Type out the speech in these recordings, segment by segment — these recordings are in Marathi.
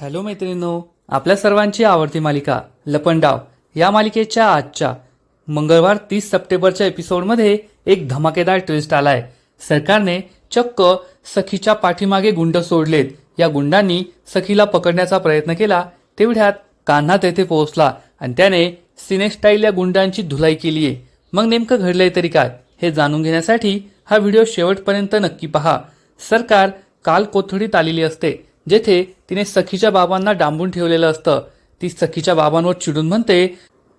हॅलो मैत्रिणींनो आपल्या सर्वांची आवडती मालिका लपंडाव या मालिकेच्या आजच्या मंगळवार तीस सप्टेंबरच्या एपिसोडमध्ये एक धमाकेदार ट्विस्ट आलाय. सरकारने चक्क सखीच्या पाठीमागे गुंड सोडलेत. या गुंडांनी सखीला पकडण्याचा प्रयत्न केला तेवढ्यात कान्हा तेथे पोहोचला आणि त्याने सिनेस्टाईल या गुंडांची धुलाई केली आहे मग नेमकं घडलंय तरी काय? हे जाणून घेण्यासाठी हा व्हिडिओ शेवटपर्यंत नक्की पहा. सरकार काल कोथडीत आलेली असते. जेथे तिने सखीच्या बाबांना डांबून ठेवलेलं असतं. ती सखीच्या बाबांवर चिडून म्हणते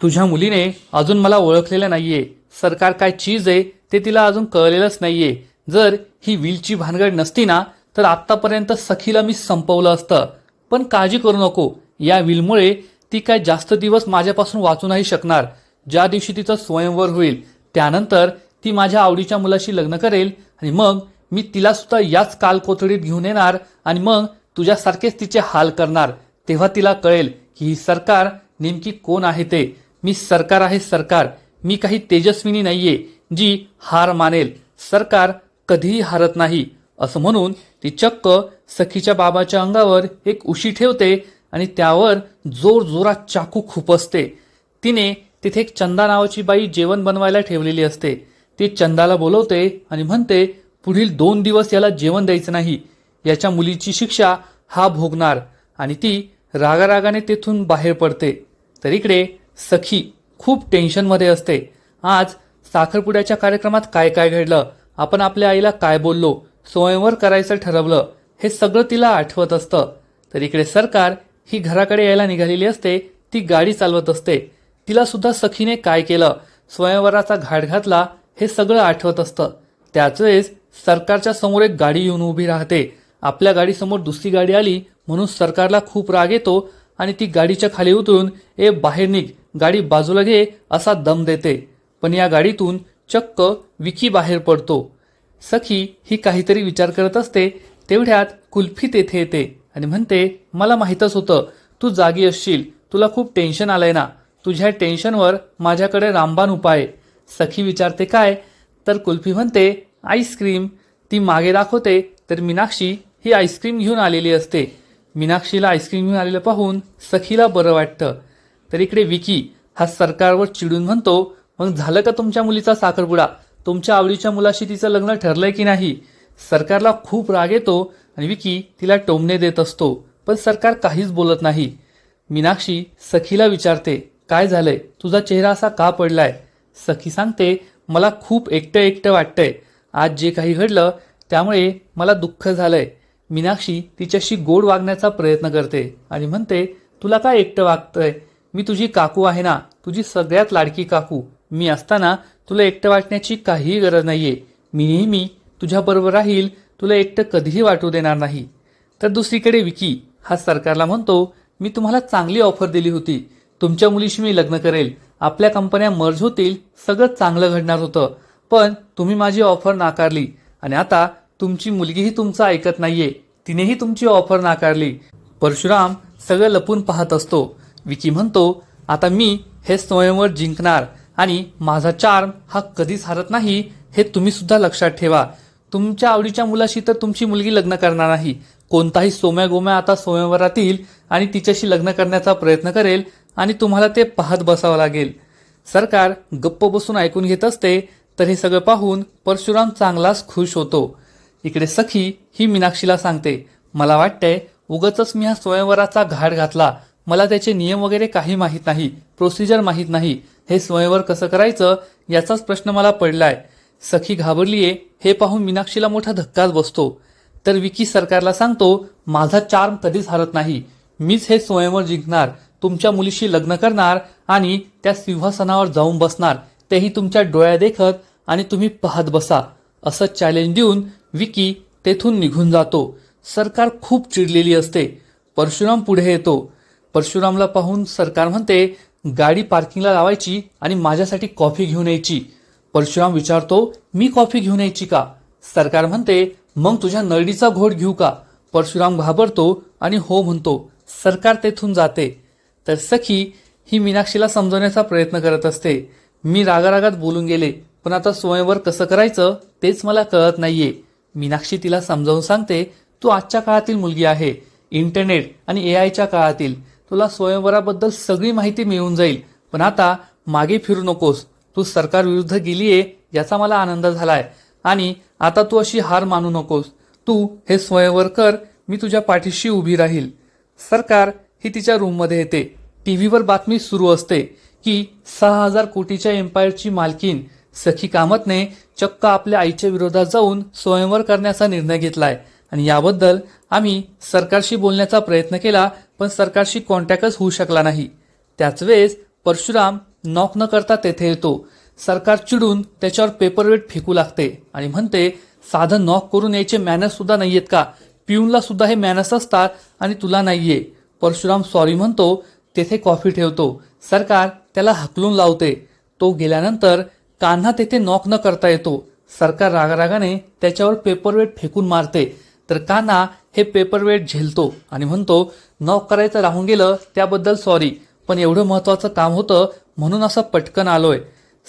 तुझ्या मुलीने अजून मला ओळखलेलं नाहीये. सरकार काय चीज आहे ते तिला अजून कळलेलंच नाहीये. जर ही विलची भानगड नसती ना तर आत्तापर्यंत सखीला मी संपवलं असतं. पण काळजी करू नको. या विलमुळे ती काय जास्त दिवस माझ्यापासून वाचू नाही शकणार. ज्या दिवशी तिचं स्वयंवर होईल त्यानंतर ती माझ्या आवडीच्या मुलाशी लग्न करेल आणि मग मी तिला सुद्धा याच कालकोथडीत घेऊन येणार आणि मग तुझ्यासारखेच तिचे हाल करणार तेव्हा तिला कळेल की ही सरकार नेमकी कोण आहे ते. मी सरकार आहे सरकार. मी काही तेजस्विनी नाहीये जी हार मानेल. सरकार कधीही हारत नाही. असं म्हणून ती चक्क सखीच्या बाबाच्या अंगावर एक उशी ठेवते आणि त्यावर जोर जोरात चाकू खुपसते. तिने तिथे एक चंदा नावाची बाई जेवण बनवायला ठेवलेली असते. ती चंदाला बोलवते आणि म्हणते पुढील दोन दिवस याला जेवण द्यायचं नाही. याच्या मुलीची शिक्षा हा भोगणार आणि ती रागारागाने तेथून बाहेर पडते. तर इकडे सखी खूप टेन्शनमध्ये असते. आज साखरपुड्याच्या कार्यक्रमात काय काय घडलं? आपण आपल्या आईला काय बोललो? स्वयंवर करायचं ठरवलं. हे सगळं तिला आठवत असतं. तर इकडे सरकार ही घराकडे यायला निघालेली असते ती गाडी चालवत असते. तिला सुद्धा सखीने काय केलं? स्वयंवराचा घाट घातला हे सगळं आठवत असतं. त्याच वेळेस सरकारच्या समोर एक गाडी येऊन उभी राहते. आपल्या गाडीसमोर दुसरी गाडी आली म्हणून सरकारला खूप राग येतो आणि ती गाडीच्या खाली उतरून ए बाहेर निघ गाडी बाजूला घे असा दम देते. पण या गाडीतून चक्क विकी बाहेर पडतो. सखी ही काहीतरी विचार करत असते तेवढ्यात कुल्फी तेथे येते आणि म्हणते मला माहीतच होतं तू जागी असशील तुला खूप टेन्शन आलंय ना तुझ्या टेन्शनवर माझ्याकडे रामबाण उपाय सखी विचारते काय? तर कुल्फी म्हणते आईस्क्रीम. ती मागे दाखवते तर मीनाक्षी ही आईस्क्रीम घेऊन आलेली असते. मीनाक्षीला आईस्क्रीम घेऊन आलेलं पाहून सखीला बरं वाटतं. तर इकडे विकी हा सरकारवर चिडून म्हणतो मग झालं का तुमच्या मुलीचा साखरपुडा? तुमच्या आवडीच्या मुलाशी तिचं लग्न ठरलंय की नाही? सरकारला खूप राग येतो आणि विकी तिला टोमणे देत असतो पण सरकार काहीच बोलत नाही. मीनाक्षी सखीला विचारते काय झालंय? तुझा चेहरा असा का पडलाय? सखी सांगते मला खूप एकटं एकटं वाटतंय. आज जे काही घडलं त्यामुळे मला दुःख झालंय. मीनाक्षी तिच्याशी गोड वागण्याचा प्रयत्न करते आणि म्हणते तुला काय एकटं वागतंय? मी तुझी काकू आहे ना? तुझी सगळ्यात लाडकी काकू. मी असताना तुला एकटं वाटण्याची काहीही गरज नाहीये. मी नेहमी तुझ्याबरोबर राहील. तुला एकटं कधीही वाटू देणार नाही. तर दुसरीकडे विकी हा सरकारला म्हणतो मी तुम्हाला चांगली ऑफर दिली होती. तुमच्या मुलीशी मी लग्न करेल. आपल्या कंपन्या मर्ज होतील. सगळं चांगलं घडणार होतं. पण तुम्ही माझी ऑफर नाकारली. आणि आता तुमची मुलगीही तुमचं ऐकत नाहीये. तिनेही तुमची ऑफर नाकारली. परशुराम सगळं लपून पाहत असतो. विकी म्हणतो आता मी हे स्वयंवर जिंकणार आणि माझा चार्म हा कधीच हरत नाही हे तुम्ही सुद्धा लक्षात ठेवा. तुमच्या आवडीच्या मुलाशी तर तुमची मुलगी लग्न करणार नाही. कोणताही सोम्या गोम्या आता स्वयंवरात येईल आणि तिच्याशी लग्न करण्याचा प्रयत्न करेल आणि तुम्हाला ते पाहत बसावं लागेल. सरकार गप्प बसून ऐकून घेत असते तर हे सगळं पाहून परशुराम चांगलाच खुश होतो. इकडे सखी ही मीनाक्षीला सांगते मला वाटतंय उगच मी हा स्वयंवराचा घाट घातला. मला त्याचे नियम वगैरे काही माहीत नाही प्रोसिजर माहीत नाही. हे स्वयंवर कसं करायचं याचाच प्रश्न मला पडलाय. सखी घाबरलीये हे पाहून मीनाक्षीला मोठा धक्काच बसतो. तर विकी सरकारला सांगतो माझा चार्म कधीच हरत नाही. मीच हे स्वयंवर जिंकणार तुमच्या मुलीशी लग्न करणार आणि त्या सिंहासनावर जाऊन बसणार. तेही तुमच्या डोळ्या देखत आणि तुम्ही पाहत बसा. असं चॅलेंज देऊन विकी तेथून निघून जातो. सरकार खूप चिडलेली असते. परशुराम पुढे येतो. परशुरामला पाहून सरकार म्हणते गाडी पार्किंगला लावायची आणि माझ्यासाठी कॉफी घेऊन यायची. परशुराम विचारतो मी कॉफी घेऊन यायची का? सरकार म्हणते मग तुझ्या नरडीचा घोट घेऊ का? परशुराम घाबरतो आणि हो म्हणतो सरकार तेथून जाते. तर सखी ही मीनाक्षीला समजवण्याचा प्रयत्न करत असते. मी रागारागात बोलून गेले पण आता स्वयंवर कसं करायचं तेच मला कळत नाहीये. मीनाक्षी तिला समजावून सांगते तू आजच्या काळातील मुलगी आहे इंटरनेट आणि ए आयच्या काळातील. तुला स्वयंवराबद्दल सगळी माहिती मिळून जाईल. पण आता मागे फिरू नकोस. तू सरकार विरुद्ध गेलीये याचा मला आनंद झालाय. आणि आता तू अशी हार मानू नकोस. तू हे स्वयंवर कर मी तुझ्या पाठीशी उभी राहील. सरकार ही तिच्या रूममध्ये येते. टी व्हीवर बातमी सुरू असते की सहा हजार कोटीच्या एम्पायरची मालकीन सखी कामतने चक्क आपल्या आईच्या विरोधात जाऊन स्वयंवर करण्याचा निर्णय घेतलाय. आणि याबद्दल आम्ही सरकारशी बोलण्याचा प्रयत्न केला पण सरकारशी कॉन्टॅक्टच होऊ शकला नाही. त्याच वेळेस परशुराम नॉक न करता तेथे येतो. सरकार चिडून त्याच्यावर पेपरवेट फेकू लागते आणि म्हणते साधं नॉक करून यायचे मॅनर्स सुद्धा आहेत का? पिऊनला सुद्धा हे मॅनर्स असतात आणि तुला नाहीये. परशुराम सॉरी म्हणतो तेथे कॉफी ठेवतो. सरकार त्याला हकलून लावते. तो गेल्यानंतर कान्हा तेथे नॉक न करता येतो. सरकार रागारागाने त्याच्यावर पेपरवेट फेकून मारते. तर कान्हा हे पेपरवेट झेलतो आणि म्हणतो नॉक करायचं राहून गेलं त्याबद्दल सॉरी पण एवढं महत्वाचं काम होतं म्हणून असं पटकन आलोय.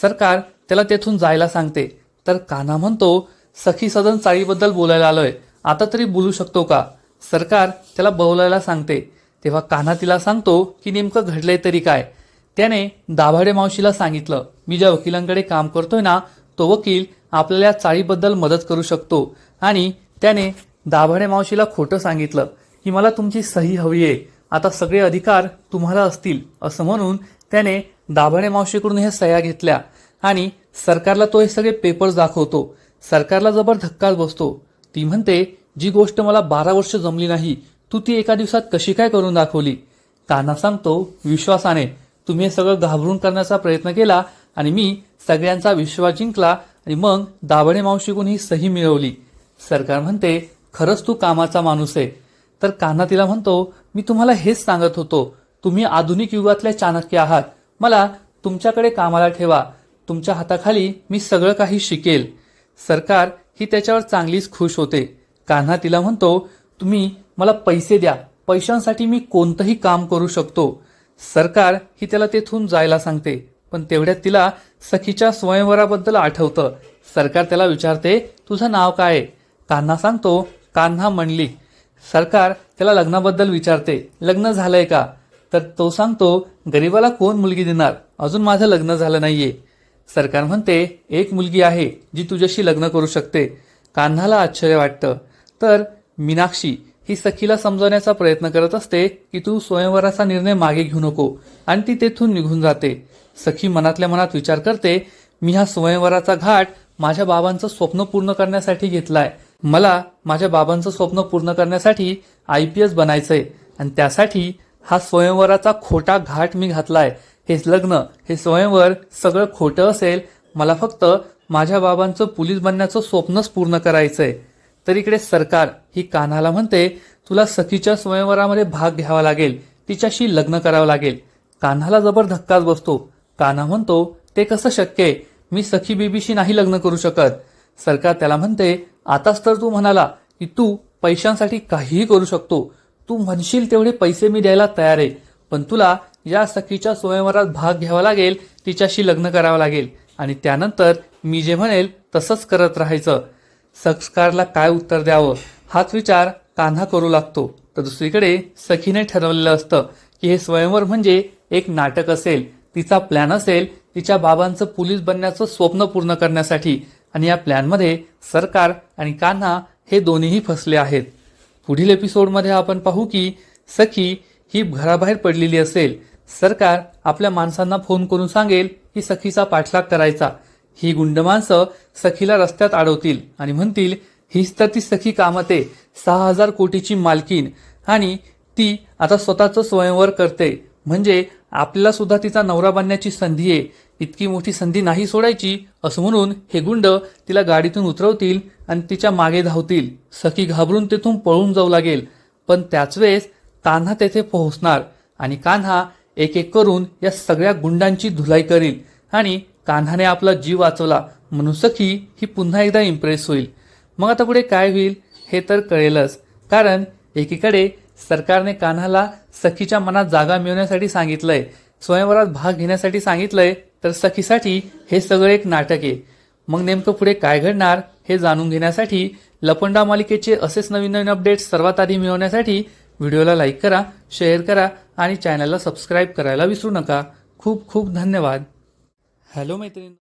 सरकार त्याला तेथून जायला सांगते. तर कान्हा म्हणतो सखी सदन चाळीबद्दल बोलायला आलोय. आता तरी बोलू शकतो का? सरकार त्याला बोलायला सांगते. तेव्हा कान्हा तिला सांगतो की नेमकं घडलंय तरी काय? त्याने दाभाडे मावशीला सांगितलं मी ज्या वकिलांकडे काम करतोय ना तो वकील आपल्याला चाळीबद्दल मदत करू शकतो. आणि त्याने दाभाडे मावशीला खोटं सांगितलं की मला तुमची सही हवी आहे. आता सगळे अधिकार तुम्हाला असतील. असं म्हणून त्याने दाभाडे मावशीकडून हे सह्या घेतल्या आणि सरकारला तो हे सगळे पेपर्स दाखवतो. सरकारला जबर धक्काच बसतो. ती म्हणते जी गोष्ट मला बारा वर्ष जमली नाही तू ती एका दिवसात कशी काय करून दाखवली? काना सांगतो विश्वासाने तुम्ही हे सगळं घाबरून करण्याचा प्रयत्न केला आणि मी सगळ्यांचा विश्वास जिंकला आणि मग दाभडे मावशीकून ही सही मिळवली. सरकार म्हणते खरंच तू कामाचा माणूस आहे. तर कान्हा तिला म्हणतो मी तुम्हाला हेच सांगत होतो तुम्ही आधुनिक युगातले चाणक्य आहात. मला तुमच्याकडे कामाला ठेवा. तुमच्या हाताखाली मी सगळं काही शिकेल. सरकार ही त्याच्यावर चांगलीच खुश होते. कान्हा तिला म्हणतो तुम्ही मला पैसे द्या. पैशांसाठी मी कोणतंही काम करू शकतो. सरकार ही त्याला तेथून जायला सांगते पण तेवढ्यात तिला सखीच्या स्वयंवराबद्दल आठवतं. सरकार त्याला विचारते तुझं नाव काय आहे? कान्हा सांगतो कान्हा म्हणली सरकार त्याला लग्नाबद्दल विचारते लग्न झालंय का? तर तो सांगतो गरीबाला कोण मुलगी देणार? अजून माझं लग्न झालं नाहीये. सरकार म्हणते एक मुलगी आहे जी तुझ्याशी लग्न करू शकते. कान्हाला आश्चर्य वाटतं. तर मीनाक्षी ही सखीला समजवण्याचा प्रयत्न करत असते की तू स्वयंवराचा निर्णय मागे घेऊ नको आणि ती तेथून निघून जाते. सखी मनातल्या मनात विचार करते मी हा स्वयंवराचा घाट माझ्या बाबांचं स्वप्न पूर्ण करण्यासाठी घेतलाय. मला माझ्या बाबांचं स्वप्न पूर्ण करण्यासाठी आय पी एस बनायचंय आणि त्यासाठी हा स्वयंवराचा खोटा घाट मी घातलाय. हे लग्न हे स्वयंवर सगळं खोटं असेल. मला फक्त माझ्या बाबांचं पोलीस बनण्याचं स्वप्नच पूर्ण करायचंय. तर इकडे सरकार ही कान्हाला म्हणते तुला सखीच्या स्वयंवरामध्ये भाग घ्यावा लागेल. तिच्याशी लग्न करावं लागेल. कान्हाला जबर धक्काच बसतो. कान्हा म्हणतो ते कसं शक्य आहे? मी सखी बीबीशी नाही लग्न करू शकत. सरकार त्याला म्हणते आताच तर तू म्हणाला की तू पैशांसाठी काहीही करू शकतो. तू म्हणशील तेवढे पैसे मी द्यायला तयार आहे. पण तुला या सखीच्या स्वयंवरात भाग घ्यावा लागेल तिच्याशी लग्न करावं लागेल. आणि त्यानंतर मी जे म्हणेल तसंच करत राहायचं. संस्कारला काय उत्तर द्यावं? हाच विचार कान्हा करू लागतो. तर दुसरीकडे सखीने ठरवलेलं असतं की हे स्वयंवर म्हणजे एक नाटक असेल तिचा प्लॅन असेल तिच्या बाबांचं पोलीस बनण्याचं स्वप्न पूर्ण करण्यासाठी. आणि या प्लॅनमध्ये सरकार आणि कान्हा हे दोन्हीही फसले आहेत. पुढील एपिसोडमध्ये आपण पाहू की सखी ही घराबाहेर पडलेली असेल. सरकार आपल्या माणसांना फोन करून सांगेल की सखीचा पाठलाग करायचा. ही गुंड माणसं सखीला रस्त्यात अडवतील आणि म्हणतील हीच तर ती सखी कामते सहा हजार कोटीची मालकीन आणि ती आता स्वतःचं स्वयंवर करते. म्हणजे आपल्याला सुद्धा तिचा नवरा बनण्याची संधी आहे. इतकी मोठी संधी नाही सोडायची असं म्हणून हे गुंड तिला गाडीतून उतरवतील आणि तिच्यामागे धावतील. सखी घाबरून तेथून पळून जाऊ लागेल. पण त्याच वेळेस कान्हा तेथे पोहोचणार आणि कान्हा एक एक करून या सगळ्या गुंडांची धुलाई करील आणि कान्हाने आपला जीव वाचवला. म्हणून सखी ही पुन्हा एकदा इम्प्रेस होईल. मग आता पुढे काय होईल हे तर कळेलच. कारण एकीकडे सरकारने कान्हाला सखीच्या मनात जागा मिळवण्यासाठी सांगितलंय स्वयंवरात भाग घेण्यासाठी सांगितलंय तर सखीसाठी हे सगळं एक नाटक आहे. मग नेमकं पुढे काय घडणार हे जाणून घेण्यासाठी लपंडा मालिकेचे असेच नवीन नवीन अपडेट्स सर्वात आधी मिळवण्यासाठी व्हिडिओला लाईक करा शेअर करा आणि चॅनलला सबस्क्राईब करायला विसरू नका. खूप खूप धन्यवाद. हॅलो मैत्रीण